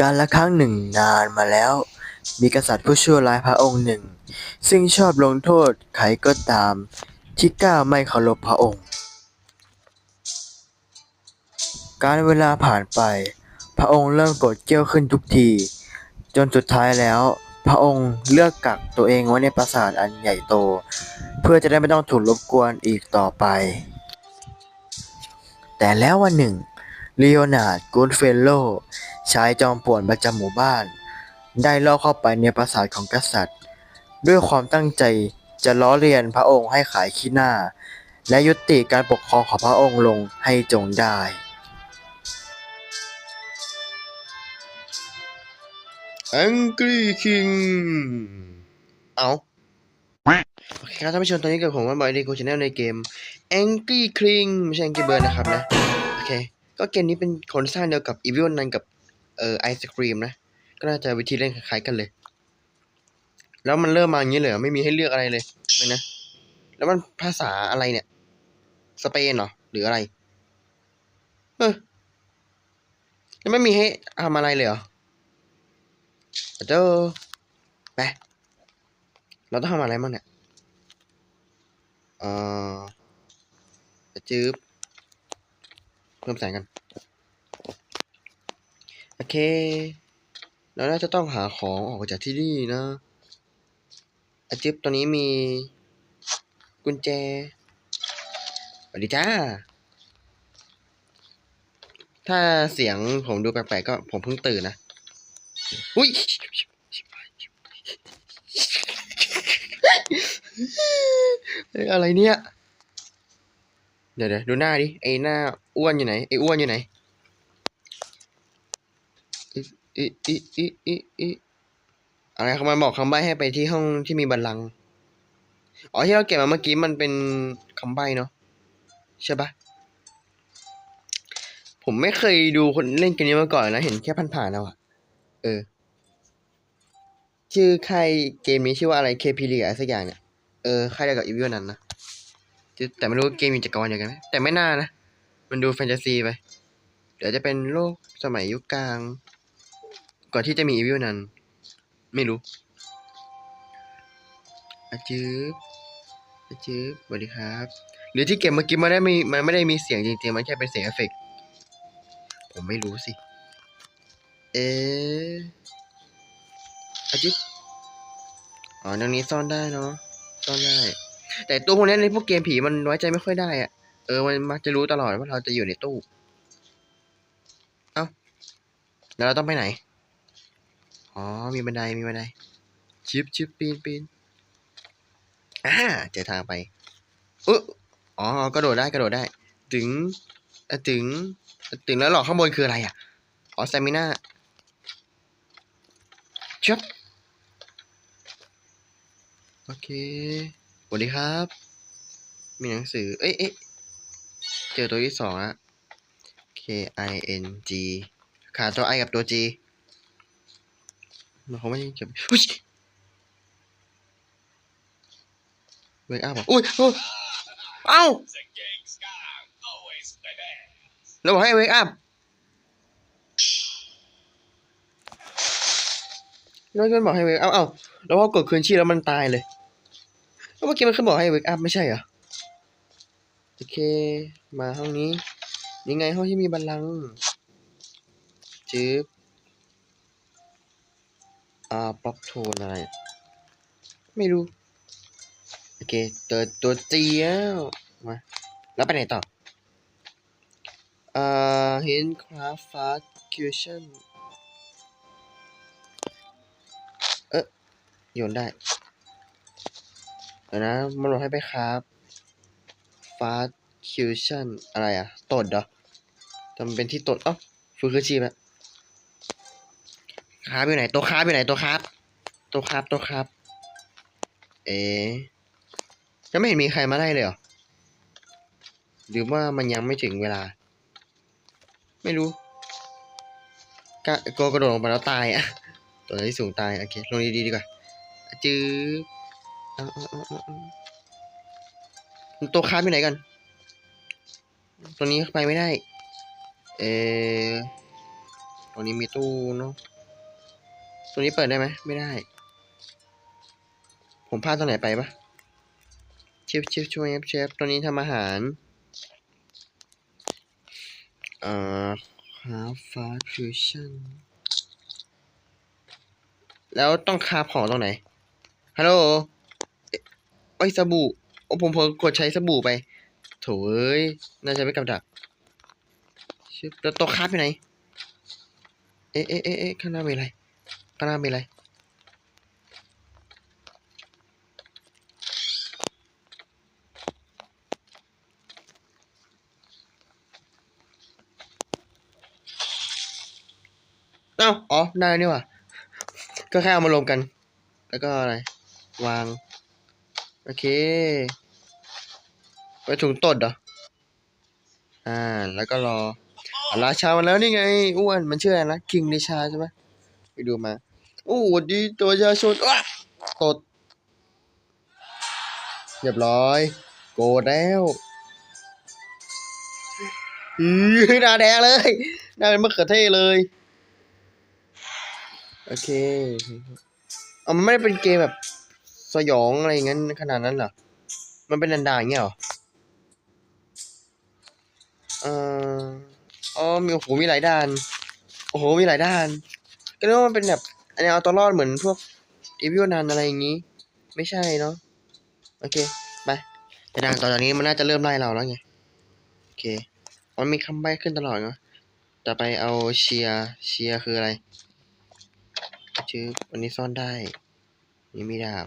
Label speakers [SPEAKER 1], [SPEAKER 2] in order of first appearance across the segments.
[SPEAKER 1] การละครั้งหนึ่งนานมาแล้ว มีกษัตริย์ผู้ชั่วร้ายพระองค์หนึ่ง ซึ่งชอบลงโทษใครก็ตาม ที่กล้าไม่เคารพพระองค์ การเวลาผ่านไป พระองค์เริ่มโกรธเกี้ยวขึ้นทุกที จนสุดท้ายแล้ว พระองค์เลือกกักตัวเองไว้ในปราสาทอันใหญ่โต เพื่อจะได้ไม่ต้องถูกรบกวนอีกต่อไป แต่แล้ววันหนึ่ง ลีโอนาร์ดกูดเฟลโลชายจอมป่วนประจำหมู่บ้าน ได้ลอเข้าไปในปราสาทของกษัตริย์ ด้วยความตั้งใจจะล้อเลียนพระองค์ให้ขายขี้หน้า และยุติการปกครองของพระองค์ลงให้จงได้ Angry King เอาโอเคครับท่านผู้ชมตอนนี้กับผมว่าบอยดีโกชแนลในเกม Angry King ไม่ใช่ Angry Bird นะครับนะ โอเค ก็เกมนี้เป็นคนสร้างเดียวกับ Evil นันกับเอ่อไอศครีมนะ ก็น่าจะวิธีเล่นคล้ายๆกันเลย แล้วมันเริ่มมาอย่างนี้เลยไม่มีให้เลือกอะไรเลยไม่นะ แล้วมันภาษาอะไรเนี่ย สเปนเหรอ หรืออะไร เออแล้วไม่มีให้ทำอะไรเลยเหรอเจ้าไปเราต้องทำอะไรบ้างเนี่ย เอ่อจืบ เพิ่มแสงกัน โอเค เราน่าจะต้องหาของออกจากที่นี่นะอาจิ๊บตัวนี้มีกุญแจสวัสดีจ้า ถ้าเสียงผมดูแปลกๆก็ผมเพิ่งตื่นนะ อุ้ยเอ้ยอะไรเนี่ย เดี๋ยวเดี๋ยวดูหน้าดิไอหน้าอ้วนอยู่ไหนไออ้วนอยู่ไหนอิอิอิอิอิอะไรครับมันบอกคำใบ้ให้ไปที่ห้องที่มีบัลลังก์อ๋อที่เราเก็บมาเมื่อกี้มันเป็นคำใบ้เนาะใช่ปะผมไม่เคยดูคนเล่นเกมนี้มาก่อนนะ เห็นแค่ผ่านๆเอาอะเออ ชื่อใค่ายเกมนี้ชื่อว่าอะไร KP หรืออะไรสักอย่างเนี่ย เออใค่ายเดียวกับอีวิวนั้นนะ แต่ไม่รู้เกมมีจักรวาลเดียวกันไหมแต่ไม่น่านะ มันดูแฟนตาซีไป เดี๋ยวจะเป็นโลกสมัยยุคกลาง ก่อนที่จะมีอีวิวนั้น ไม่รู้อาจืบอาจืบสวัสดีครับ หรือที่เก็บเมื่อกี้มันได้มีมันไม่ได้มีเสียงจริงๆ มันแค่เป็นเสียงเอฟเฟกต์ผมไม่รู้สิ เอ๊ะอาจืบอ๋อตรงนี้ซ่อนได้เนาะ ซ่อนได้ แต่ตู้พวกนี้ในพวกเกมผีมันไว้ใจไม่ค่อยได้อะเออมันมักจะรู้ตลอดว่าเราจะอยู่ในตู้ เอ้าแล้วเราต้องไปไหน อ๋อ มีบันไดมีบันได ชิบชิบปีนปีนอ่าเจอทางไปอุ๊อ๋อกระโดดได้กระโดดได้ ถึงถึง ถึงแล้วหรอข้างบนคืออะไรอะ อ๋อสเตมิน่าชับโอเค วัสดีครับ มีหนังสือ เอ้ยเอ้ยเจอตัวที่สองอะ K I N G ขาดตัว I กับตัว G มันเขาไม่เก็บอุ้ยเวกอัพอะอุ้ยอุ้ยเอ้าแล้วบอกให้เวกอัพแล้วมันบอกให้เวกอัพเอ้าแล้วพอกดคืนชีพแล้วมันตายเลย มื่อกี้มันขึ้นบอกให้เวกอัพไม่ใช่เหรอ โอเค มาห้องนี้ ยังไงห้องที่มีบัลลังก์จืบอ่าบล็อกโทนอะไร ไม่รู้ โอเค ตัวตัวเจียวมา แล้วไปไหนต่ออ่าเห็นคราฟฟาสคิวชั่นเอ๊ะโยนได้ เดี๋ยวนะมันบอกให้ไปคราฟฟาสคิวชั่นอะไรอะตดเหรอทำเป็นที่ตดเอ้าฟื้นคืนชีพอะคราบอยู่ไหนตัวคราบอยู่ไหนตัวคราบตัวคราบตัวคราบเอ๊ยังไม่เห็นมีใครมาได้เลยเหรอหรือว่ามันยังไม่ถึงเวลา ไม่รู้กะโกกระโดดลงไปแล้วตายอะตัวที่สูงตายโอเคลงดีๆดีกว่าจื้อ ตัวค้าอยู่ไหนกัน ตัวนี้ไปไม่ได้ เออตัวนี้มีตู้เนาะ ตัวนี้เปิดได้ไหม ไม่ได้ ผมพลาดตรงไหนไปปะเชฟเชฟช่วยเชฟตัวนี้ทำอาหาร เอ่อคาฟฟาฟิวชั่นแล้วต้องคาบของตรงไหน ฮัลโหล อ้ยสบู่โอ้ผมเพิ่งกดใช้สบู่ไป โถเอ้ยน่าจะไม่กับดักชิบตัวคายู่ไหน เอ๊ะเอ๊ะเอ๊ะข้างหน้ามีอะไรข้างหน้ามีอะไรเอาอ๋อ ได้นี่ว่ะก็แค่เอามารวมกัน แล้วก็อะไร วาง โอเค ไปถุงตดเหรอ อ่า แล้วก็รออาราชามาแล้วนี่ไงอ้วนมันเชื่ออะไรนะคิงเดชาใช่ไหมไปดูมาโอ้หดีตัวชาชนอ้าตดเรียบร้อย โกแล้วอือหน้าแดงเลยหน้าเป็นมะเขือเทศเลย โอเคเอามันไม่ได้เป็นเกมแบบ สยองอะไรองนั้นขนาดนั้นเหรอ มันเป็นดันดาอย่างเงี้ยเหรออ่ออ๋อมีโอ้โหมีหลายด้าน โอ้โหมีหลายด้าน ก็เรียกว่ามันเป็นแบบอันนี้เอาตัวรอดเหมือนพวกอีวิวนานอะไรอย่างงี้ ไม่ใช่เนาะโอเคไปแต่ดานต่อจากนี้มันน่าจะเริ่มไล่เราแล้วไงโอเคมันมีคำใบ้ขึ้นตลอดเนาะต่อไปเอาเชียเชียคืออะไรชื่อวันนี้ซ่อนได้นี่มีดาบ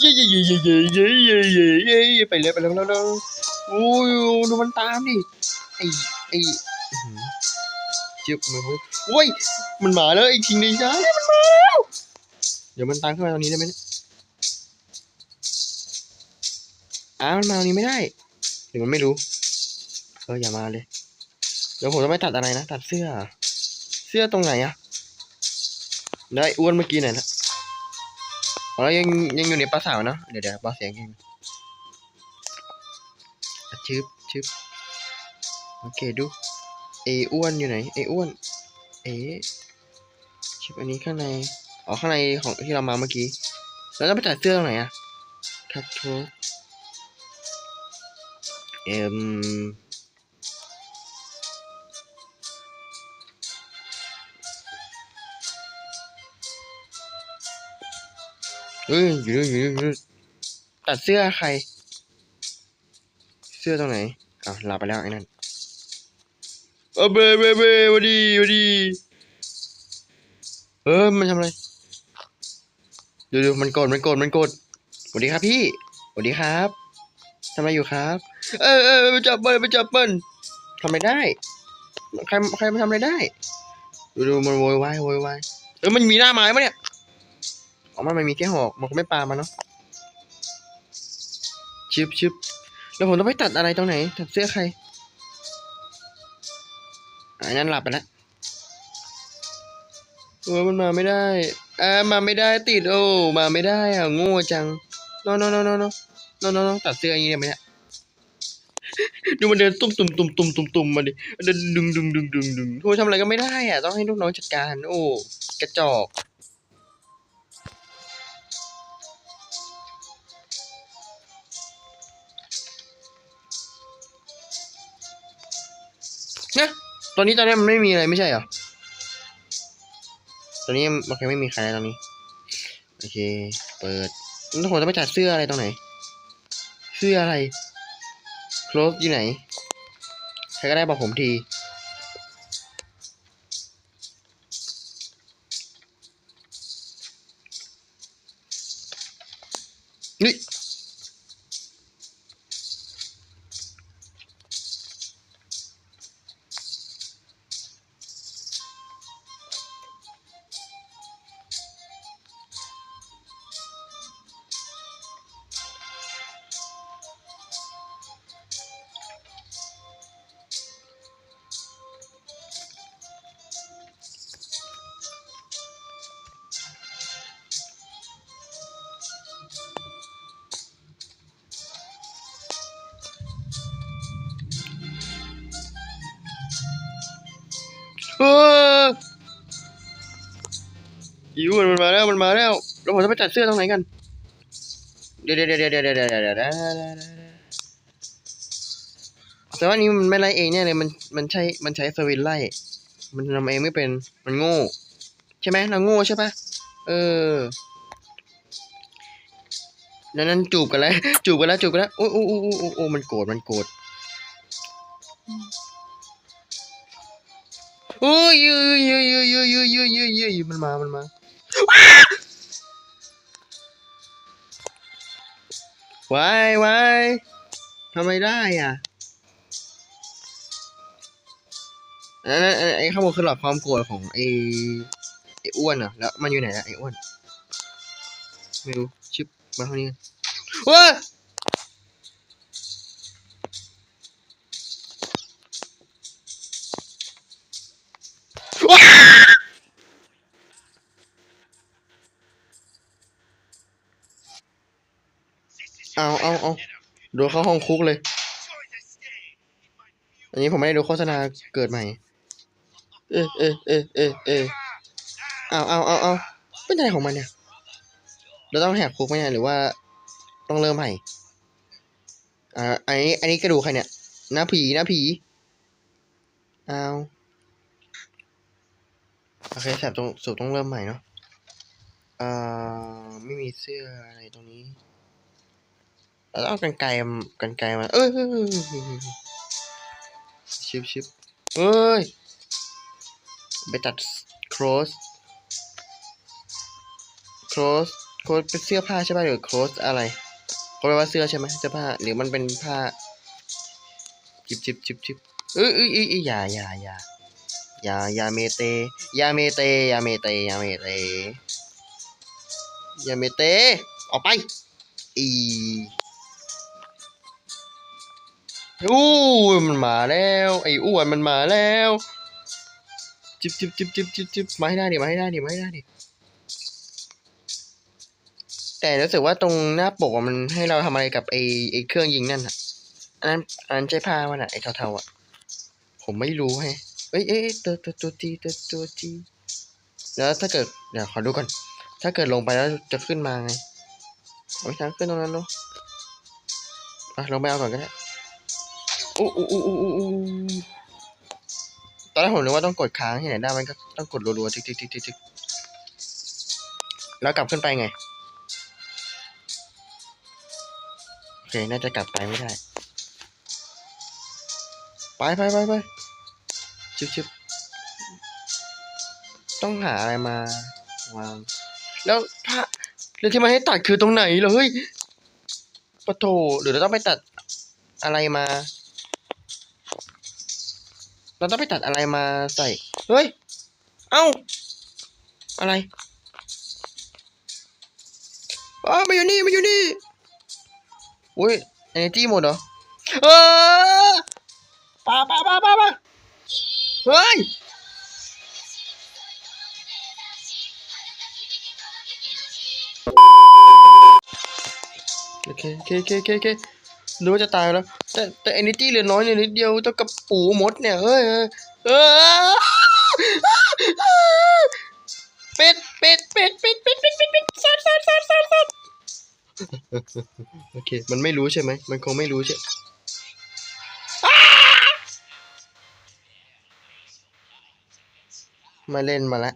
[SPEAKER 1] เย่เย่เย่เย่เย่เย่เย่เย่เย่ไปเลยไปแล้วแล้วแล้วโอ้ยดูมันตามดิไอ้ไอ้เจ็บมันเว้ยมันมาแล้วไอ้คิงในช้ามันมาแล้วเดี๋ยวมันตามขึ้นมาตรงนี้ได้ไหมอ้ามันมาตรงนี้ไม่ได้หรือมันไม่รู้เอออย่ามาเลยเดี๋ยวผมจะไม่ตัดอะไรนะ ตัดเสื้อ เสื้อตรงไหนอะได้อ้วนเมื่อกี้ไหนนะ อ๋อแล้วยังยังอยู่ในปลาสาวเนอะเดี๋ยวเดี๋ยวปลาเสียงเองชึบชึบโอเคดูเออ้วนอยู่ไหนเออ้วนเอชึบอันนี้ข้างในอ๋อข้างในของที่เรามาเมื่อกี้แล้วจะไปตัดเสื้อตรงไหนอะคัทโทเอ็ม เอ้ยอยู่ด้ยอยู่ด้วยอยู่ด้วยตัดเสื้อใคร เสื้อตรงไหนอ้าวลับไปแล้วไอ้นั่นเออเบเบเบวันดีวันดีเออมันทำอะไรดูดูมันโกรธมันโกรธมันโกรธสวัสดีครับพี่สวัสดีครับทำอะไรอยู่ครับ เออเออไปจับเปิ้ลไปจับเปิ้ลทำอะไรได้ ใครใครมาทำอะไรได้ ดูดูมันโวยวายโวยวายเออมันมีหน้าไม้ปะเนี่ย ออกมันมีแค่หอกมันก็ไม่ปามาเนาะชิบชิบแล้วผมต้องไปตัดอะไรตรงไหนตัดเสื้อใครอันนั้นหลับไปแล้วเออมันมาไม่ได้อามาไม่ได้ติดโอ้มาไม่ได้อะโง่จังนอนนอนนอนนอนนอนนอนตัดเสื้ออย่างนี้ยด้ไหมเนี่ยดูมันเดินตุ่มตุ่มตุ่มตุ่มตุ่มตุ่มมาดิเดินดึงดึงดึงดึงดึงโอ้ทำอะไรก็ไม่ได้อะต้องให้ลูกน้องจัดการ โอ้กระจอก นะตอนนี้ตอนนี้มันไม่มีอะไรไม่ใช่เหรอตอนนี้โอเคไม่มีใครแล้วตอนนี้โอเค เปิดแล้วผมจะไปจัดเสื้ออะไรตรงไหน เสื้ออะไรโคลสอยู่ไหนใครก็ได้บอกผมทีนี่ อิวมันมาแล้วมันมาแล้วแล้วผจะไปจัดเสื้อตรงไหนกันเดี๋ยวเดี๋ยวเดี๋ยวเดี๋ยวเดี๋ยวเดี๋ยวเดี๋ยวเดี๋ยวแต่ว่านี้มันไม่ไล่เองเนี่ยเลยมันมันใช้มันใช้สวินไล่ มันทำเองไม่เป็นมันโง่ ใช่ไหมเราโง่ใช่ปะเออนั้นนั่นจูบกันแล้ว จูบกันแล้วจูบกันแล้วโอ้โอ้โอ้โอ้โอ้มันโกรธมันโกรธ อ้ยยยยยยยยยยยยยยืยยืยมันมามันมาวายวายทำไมได้อะอันนั้นอันนั้นไอ้ข้างบนคือหลอดความโกรธของไอ้ไอ้อ้วนเหรอแล้วมันอยู่ไหนอะไอ้อ้วน ไม่รู้ชิปมาเท่านี้ว้า เอาเอาเอาโดนเข้าห้องคุกเลย อันนี้ผมไม่ได้ดูโฆษณาเกิดใหม่ เออเออเออเออเออเอาเอาเอาเอาเป็นอะไรของมันเนี่ย เราต้องแหกคุกไหมเนี่ยหรือว่าต้องเริ่มใหม่อ่าอันนี้ อันนี้กระดูกใครเนี่ยหน้าผีหน้าผีเอาโอเคแสบตรงสุดต้องเริ่มใหม่เนาะอ่าไม่มีเสื้ออะไรตรงนี้ เราต้องเอากันไกลกันไกลมา เอ้ยเอ้ยเอ้ยเอ้ยเอ้ยเอ้ยชิบชิบเอ้ย ไปตัด cross cross cross เป็นเสื้อผ้าใช่ป่ะหรือ cross อะไรเขาแปลว่าเสื้อใช่ไหมเสื้อผ้าหรือมันเป็นผ้าจิบจิบจิบจิบเอ้ยเอ้ยเอ้ยเอ้ยอย่าอย่าอย่าอย่าอย่าเมเตอย่าเมเตอย่าเมเตอย่าเมเตอย่าเมเตออกไปอี อู้มันมาแล้วไอ้อ้วนมันมาแล้วจิบจิบจิบจิบจิบจิบมาให้ได้ดิมาให้ได้ดิมาให้ได้ดิแต่รู้สึกว่าตรงหน้าปกอะมันให้เราทำอะไรกับไอ้ไอ้เครื่องยิงนั่นอะอันนั้นอันนั้นใช่ผ้ามันอะไอ้เทาๆอะผมไม่รู้แฮะเอ้ยเอ้ยตัวตัวตัวจีตัวตัวจีแล้วถ้าเกิดเดี๋ยวขอดูก่อนถ้าเกิดลงไปแล้วจะขึ้นมาไงเอาทางขึ้นตรงนั้นเนาะอะลงไปเอาก่อนก็ได้ อู้อู้อู้อู้อู้ตอนแรกผมนึกว่าต้องกดค้างที่ไหนได้มันก็ต้องกดรัวๆทิกทิกทิกทิกทิกแล้วกลับขึ้นไปไงโอเคน่าจะกลับไปไม่ได้ ไปไปไปไปชิบชิบต้องหาอะไรมาวางแล้วผ้าแล้วที่มาให้ตัดคือตรงไหนเหรอเฮ้ยปะโถหรือเราต้องไปตัดอะไรมา เราต้องไปตัดอะไรมาใส่ เฮ้ย เอ้า อะไรอ้ามาอยู่นี่มาอยู่นี่อุ้ยเอเนจีหมดเหรอ เออปาปาปาปาปาเฮ้ย โอเคโอเคโอเคโอเคโอเครู้ว่าจะตายแล้ว แต่แต่เอเนจีเหลือน้อยนิดเดียวเท่ากับปูมดเนี่ยเฮ้ยเฮ้ยเอ้ยเป็ดเป็ดเป็ดเป็ดเป็ดเป็ดเป็ดเป็ดสัตว์สัตว์สัตว์สัตว์สัตว์โอเค มันไม่รู้ใช่ไหม มันคงไม่รู้ใช่มาเล่นมาแล้ว